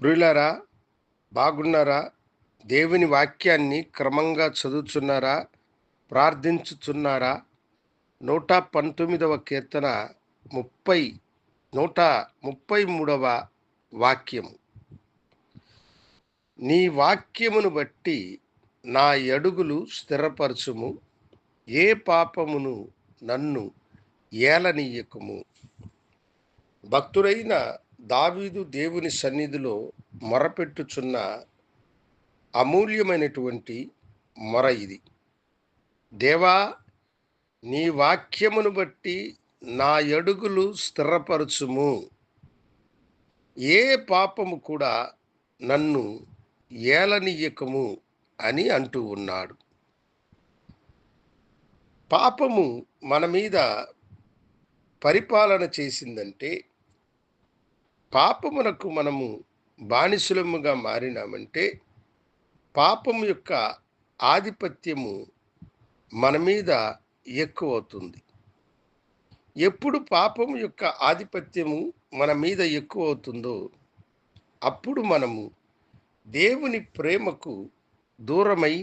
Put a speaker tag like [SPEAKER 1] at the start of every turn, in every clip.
[SPEAKER 1] ప్రియులరా బాగున్నారా? దేవుని వాక్యాన్ని క్రమంగా చదువుచున్నారా? ప్రార్థించుచున్నారా? నూట పంతొమ్మిదవ కీర్తన ముప్పై నూట ముప్పై మూడవ వాక్యము. నీ వాక్యమును బట్టి నా అడుగులు స్థిరపరచుము ఏ పాపమును నన్ను ఏలనీయకుము. భక్తుడైన దావీదు దేవుని సన్నిధిలో మొరపెట్టుచున్న అమూల్యమైనటువంటి మొర ఇది. దేవా నీ వాక్యమును బట్టి నా అడుగులు స్థిరపరచుము. ఏ పాపము కూడా నన్ను ఏలనీయకము అని అంటూ ఉన్నాడు. పాపము మన మీద పరిపాలన చేసిందంటే పాపమునకు మనము బానిసులముగా మారినామంటే పాపము యొక్క ఆధిపత్యము మన మీద ఎక్కువ అవుతుంది ఎప్పుడు పాపము యొక్క ఆధిపత్యము మన మీద ఎక్కువ అవుతుందో అప్పుడు మనము దేవుని ప్రేమకు దూరమై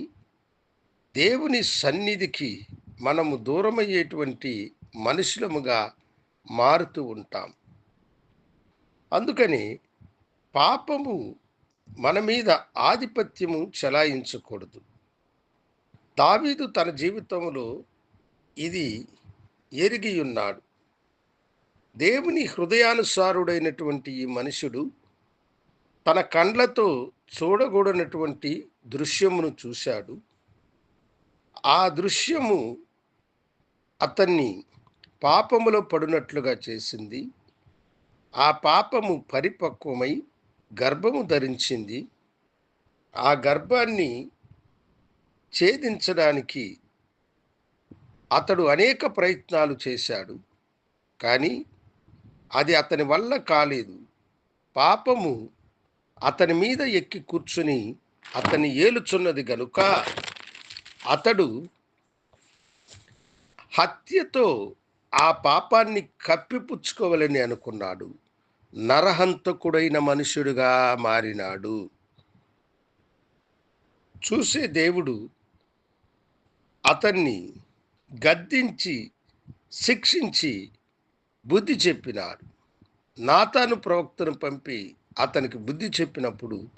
[SPEAKER 1] దేవుని సన్నిధికి మనము దూరమయ్యేటువంటి మనుషులముగా మారుతూ ఉంటాం. అందుకని పాపము మన మీద ఆధిపత్యము చెలాయించకూడదు. దావీదు తన జీవితంలో ఇది ఎరిగి ఉన్నాడు దేవుని హృదయానుసారుడైనటువంటి ఈ మనుషుడు తన కండ్లతో చూడకూడనటువంటి దృశ్యమును చూశాడు. ఆ దృశ్యము అతన్ని పాపములో పడినట్లుగా చేసింది. ఆ పాపము పరిపక్వమై గర్భము ధరించింది. ఆ గర్భాన్ని ఛేదించడానికి అతడు అనేక ప్రయత్నాలు చేశాడు. కానీ అది అతని వల్ల కాలేదు. పాపము అతని మీద ఎక్కి కూర్చుని అతని ఏలుచున్నది గనుక అతడు హత్యతో ఆ పాపాన్ని కప్పిపుచ్చుకోవాలని అనుకున్నాడు. నరహంతకుడైన మనుషుడుగా మారినాడు. చూసే దేవుడు అతన్ని గద్దించి శిక్షించి బుద్ధి చెప్పినాడు. నాతాను ప్రవక్తను పంపి అతనికి బుద్ధి చెప్పినప్పుడు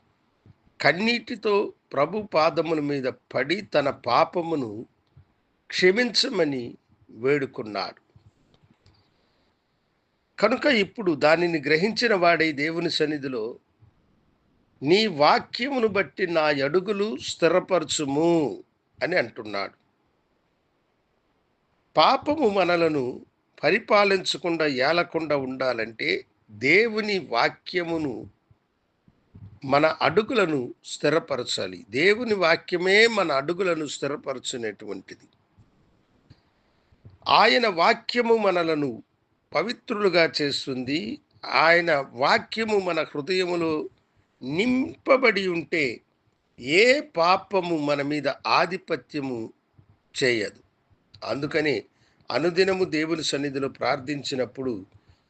[SPEAKER 1] కన్నీటితో ప్రభు పాదముల మీద పడి తన పాపమును క్షమించమని వేడుకున్నాడు. కనుక ఇప్పుడు దానిని గ్రహించిన వాడే దేవుని సన్నిధిలో నీ వాక్యమును బట్టి నా అడుగులు స్థిరపరచుము అని అంటున్నాడు. పాపము మనలను పరిపాలించకుండా ఏలకుండా ఉండాలంటే దేవుని వాక్యమును మన అడుగులను స్థిరపరచాలి. దేవుని వాక్యమే మన అడుగులను స్థిరపరచునేటువంటిది. ఆయన వాక్యము మనలను పవిత్రులుగా చేస్తుంది. ఆయన వాక్యము మన హృదయములో నింపబడి ఉంటే ఏ పాపము మన మీద ఆధిపత్యము చేయదు. అందుకని అనుదినము దేవుని సన్నిధిలో ప్రార్థించినప్పుడు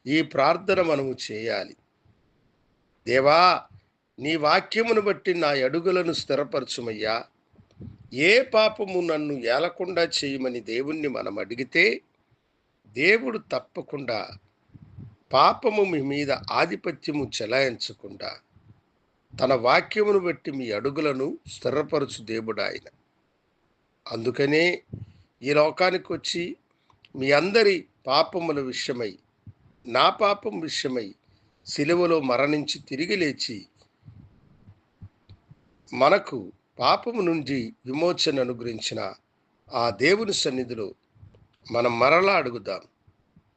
[SPEAKER 1] ఈ ప్రార్థన మనము చేయాలి. దేవా నీ వాక్యమును బట్టి నా అడుగులను స్థిరపరచుమయ్యా. ఏ పాపము నన్ను ఏలకుండా చేయమని దేవుణ్ణి మనం అడిగితే దేవుడు తప్పకుండా పాపము మీ మీద ఆధిపత్యము చెలాయించకుండా తన వాక్యమును బట్టి మీ అడుగులను స్థిరపరచు దేవుడు ఆయన. అందుకనే ఈ లోకానికి వచ్చి మీ అందరి పాపముల విషయమై నా పాపం విషయమై సిలువలో మరణించి తిరిగి లేచి మనకు పాపము నుండి విమోచన అనుగ్రహించిన ఆ దేవుని సన్నిధిలో మనం మరలా అడుగుదాం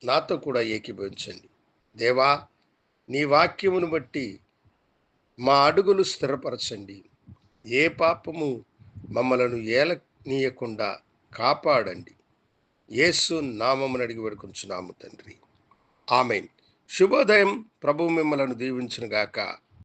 [SPEAKER 1] నాతో కూడా ఏకీభవించండి. దేవా నీ వాక్యమును బట్టి మా అడుగులు స్థిరపరచండి. ఏ పాపము మమ్మలను ఏలనీయకుండా కాపాడండి. యేసు నామమును అడిగి పెడుకుంటున్నాము తండ్రి. ఆమెన్. శుభోదయం. ప్రభు మిమ్మలను దీవించునుగాక.